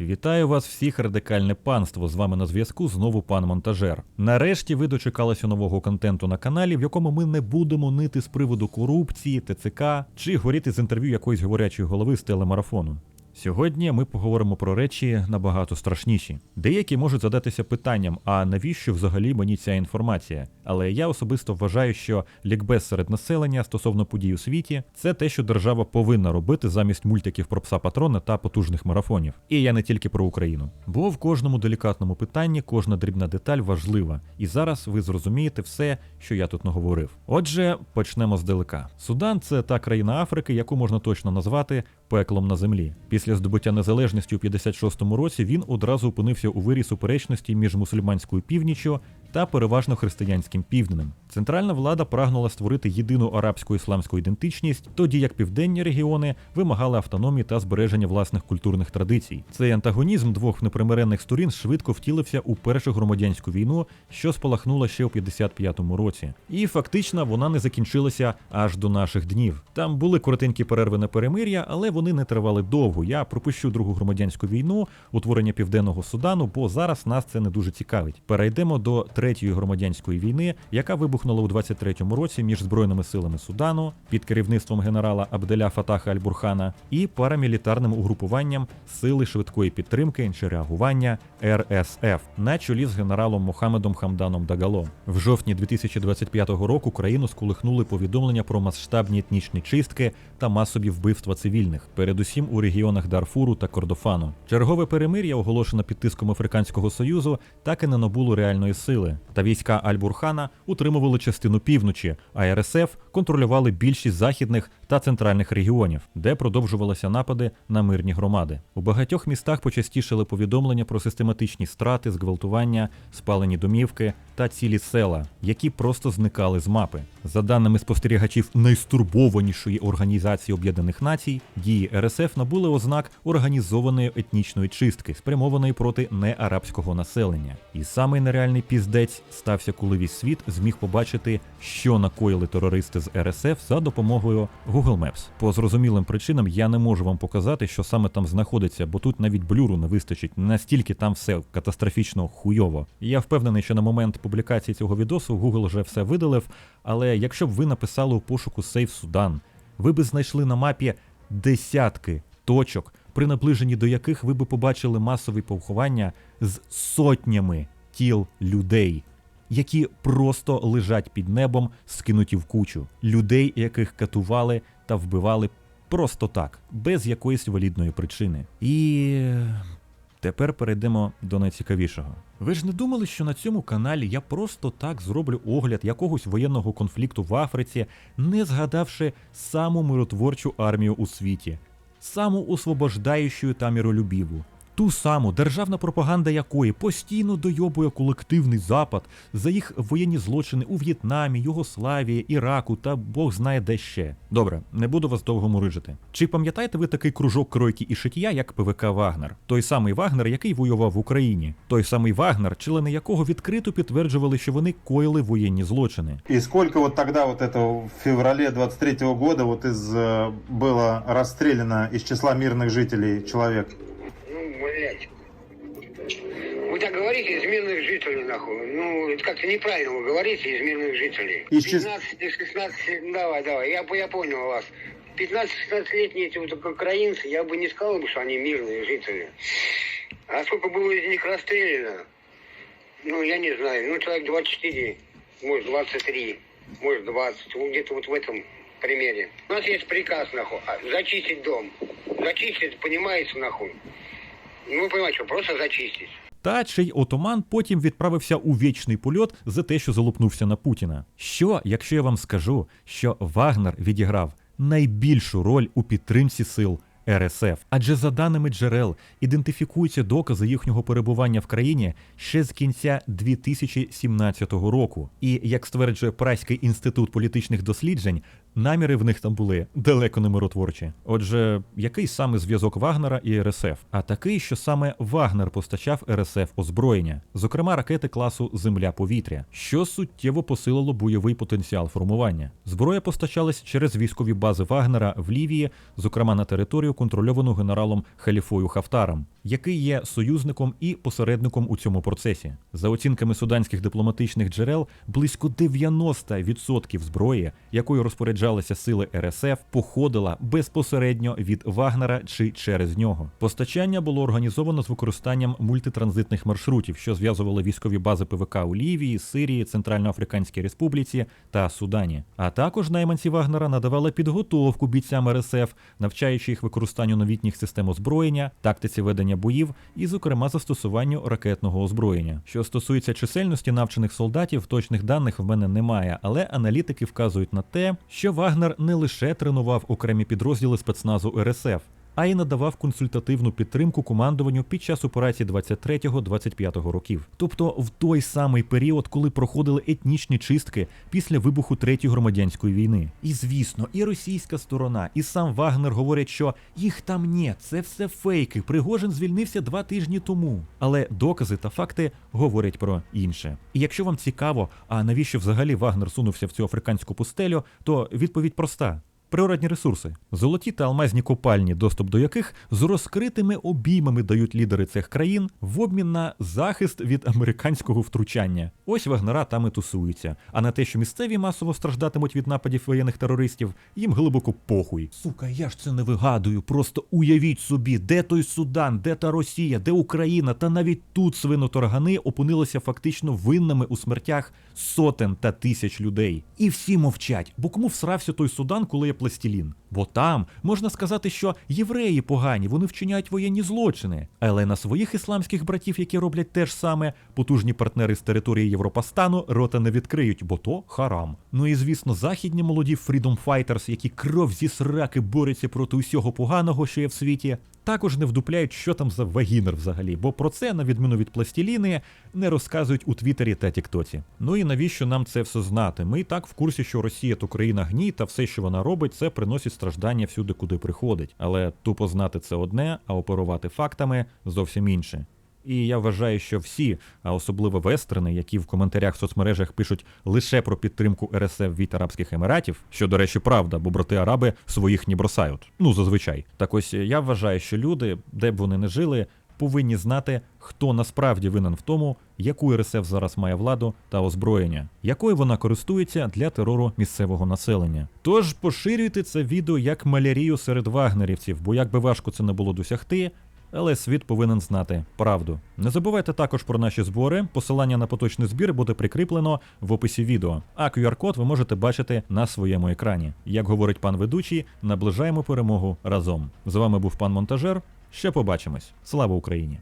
Вітаю вас всіх, радикальне панство. З вами на зв'язку знову пан монтажер. Нарешті ви дочекалися нового контенту на каналі, в якому ми не будемо нити з приводу корупції, ТЦК чи горіти з інтерв'ю якоїсь говорячої голови з телемарафону. Сьогодні ми поговоримо про речі набагато страшніші. Деякі можуть задатися питанням: а навіщо взагалі мені ця інформація? Але я особисто вважаю, що лікбез серед населення стосовно подій у світі це те, що держава повинна робити замість мультиків про пса патрона та потужних марафонів. І я не тільки про Україну. Бо в кожному делікатному питанні кожна дрібна деталь важлива. І зараз ви зрозумієте все, що я тут наговорив. Отже, почнемо здалека. Судан це та країна Африки, яку можна точно назвати пеклом на землі. Після здобуття незалежності у 56-му році він одразу опинився у вирі суперечності між мусульманською північчю та переважно християнським півднем. Центральна влада прагнула створити єдину арабську ісламську ідентичність, тоді як південні регіони вимагали автономії та збереження власних культурних традицій. Цей антагонізм двох непримиренних сторін швидко втілився у першу громадянську війну, що спалахнула ще у 55-му році. І фактично вона не закінчилася аж до наших днів. Там були коротенькі перерви на перемир'я, але вони не тривали довго. Я пропущу другу громадянську війну, утворення південного судану, бо зараз нас це не дуже цікавить. Перейдемо до третьої громадянської війни, яка вибухнула у 23-му році між збройними силами Судану під керівництвом генерала Абделя Фатаха Аль-Бурхана і парамілітарним угрупуванням Сили швидкої підтримки чи реагування РСФ на чолі з генералом Мохамедом Хамданом Дагалом. В жовтні 2025 року країну сколихнули повідомлення про масштабні етнічні чистки та масові вбивства цивільних, передусім у регіонах Дарфуру та Кордофану. Чергове перемир'я, оголошене під тиском Африканського Союзу, так і не набуло реальної сили. Та війська Аль-Бурхана утримували частину півночі, а РСФ контролювали більшість західних та центральних регіонів, де продовжувалися напади на мирні громади. У багатьох містах почастішили повідомлення про систематичні страти, зґвалтування, спалені домівки та цілі села, які просто зникали з мапи. За даними спостерігачів найстурбованішої організації Об'єднаних Націй, дії РСФ набули ознак організованої етнічної чистки, спрямованої проти неарабського населення. І самий нереальний піздець стався, коли весь світ зміг побачити, що накоїли терористи з РСФ за допомогою Google Maps. По зрозумілим причинам я не можу вам показати, що саме там знаходиться, бо тут навіть блюру не вистачить. Настільки там все катастрофічно хуйово. Я впевнений, що на момент публікації цього відосу Google вже все видалив. Але якщо б ви написали у пошуку Сейф Судан, ви би знайшли на мапі десятки точок, при наближенні до яких ви би побачили масові поховання з сотнями тіл людей, які просто лежать під небом, скинуті в кучу, людей, яких катували та вбивали просто так, без якоїсь валідної причини. І Тепер перейдемо до найцікавішого. Ви ж не думали, що на цьому каналі я просто так зроблю огляд якогось воєнного конфлікту в Африці, не згадавши саму миротворчу армію у світі, саму освобождаючу та миролюбіву. Ту саму державна пропаганда якої постійно дойобує колективний запад за їх воєнні злочини у В'єтнамі, Югославії, Іраку та Бог знає де ще. Добре, не буду вас довго мурижити. Чи пам'ятаєте ви такий кружок кройки і шиття, як ПВК Вагнер? Той самий Вагнер, який воював в Україні, той самий Вагнер, члени якого відкрито підтверджували, що вони коїли воєнні злочини. И сколько вот тогда вот этого в феврале 23 года вот из э, было расстреляно из числа мирных жителей человек? Ну, блядь. Вы так говорите из мирных жителей, нахуй. Ну, это как-то неправильно вы говорите из мирных жителей. Из чис- 15-16, давай, давай, я, я понял вас. 15-16-летние эти вот украинцы, я бы не сказал бы, что они мирные жители. А сколько было из них расстреляно? Ну, я не знаю, ну, человек 24, может, 23, может, 20, вот где-то вот в этом примере. У нас есть приказ, нахуй, а, зачистить дом. Зачистить, понимаете, нахуй. Ну, вы понимаете, что просто зачистить. Та чий отоман потім відправився у вічний польот за те, що залупнувся на Путіна. Що, якщо я вам скажу, що Вагнер відіграв найбільшу роль у підтримці сил РСФ? Адже за даними джерел ідентифікуються докази їхнього перебування в країні ще з кінця 2017 року. І як стверджує Праський інститут політичних досліджень, наміри в них там були далеко не миротворчі. Отже, який саме зв'язок Вагнера і РСФ? А такий, що саме Вагнер постачав РСФ озброєння, зокрема ракети класу Земля-повітря, що суттєво посилило бойовий потенціал формування. Зброя постачалась через військові бази Вагнера в Лівії, зокрема на територію, контрольовану генералом Халіфою Хафтаром. Який є союзником і посередником у цьому процесі. За оцінками суданських дипломатичних джерел, близько 90% зброї, якою розпоряджалися сили РСФ, походила безпосередньо від Вагнера чи через нього. Постачання було організовано з використанням мультитранзитних маршрутів, що зв'язували військові бази ПВК у Лівії, Сирії, Центральноафриканській Республіці та Судані. А також найманці Вагнера надавали підготовку бійцям РСФ, навчаючи їх використанню новітніх систем озброєння, тактиці ведення боїв і, зокрема, застосуванню ракетного озброєння. Що стосується чисельності навчених солдатів, точних даних в мене немає, але аналітики вказують на те, що Вагнер не лише тренував окремі підрозділи спецназу РСФ. А й надавав консультативну підтримку командуванню під час операції 23-25 років, тобто в той самий період, коли проходили етнічні чистки після вибуху третьої громадянської війни. І звісно, і російська сторона, і сам Вагнер говорять, що їх там ні, це все фейки. Пригожин звільнився два тижні тому. Але докази та факти говорять про інше. І якщо вам цікаво, а навіщо взагалі Вагнер сунувся в цю африканську пустелю, то відповідь проста. Природні ресурси, золоті та алмазні копальні, доступ до яких з розкритими обіймами дають лідери цих країн в обмін на захист від американського втручання. Ось вагнера там і тусуються. А на те, що місцеві масово страждатимуть від нападів воєнних терористів, їм глибоко похуй. Сука, я ж це не вигадую. Просто уявіть собі, де той Судан, де та Росія, де Україна, та навіть тут свиноторгани опинилися фактично винними у смертях сотень та тисяч людей. І всі мовчать, бо кому всрався той Судан, коли є пластилін? Бо там можна сказати, що євреї погані, вони вчиняють воєнні злочини. Але на своїх ісламських братів, які роблять те ж саме, потужні партнери з території Європастану рота не відкриють, бо то харам. Ну і звісно, західні молоді Freedom Fighters, які кров зі сраки борються проти усього поганого, що є в світі. Також не вдупляють, що там за вагінер взагалі, бо про це, на відміну від пластиліни, не розказують у Твіттері та Тіктоці. Ну і навіщо нам це все знати? Ми і так в курсі, що Росія то країна гній, та все, що вона робить, це приносить страждання всюди, куди приходить. Але тупо знати це одне, а оперувати фактами зовсім інше. І я вважаю, що всі, а особливо вестерни, які в коментарях в соцмережах пишуть лише про підтримку РСФ від Арабських Еміратів, що, до речі, правда, бо брати Араби своїх не бросають. Ну, зазвичай. Так ось я вважаю, що люди, де б вони не жили, повинні знати, хто насправді винен в тому, яку РСФ зараз має владу та озброєння, якою вона користується для терору місцевого населення. Тож поширюйте це відео як малярію серед вагнерівців, бо як би важко це не було досягти, але світ повинен знати правду. Не забувайте також про наші збори. Посилання на поточний збір буде прикріплено в описі відео. А QR-код ви можете бачити на своєму екрані. Як говорить пан ведучий, наближаємо перемогу разом. З вами був пан Монтажер. Ще побачимось. Слава Україні!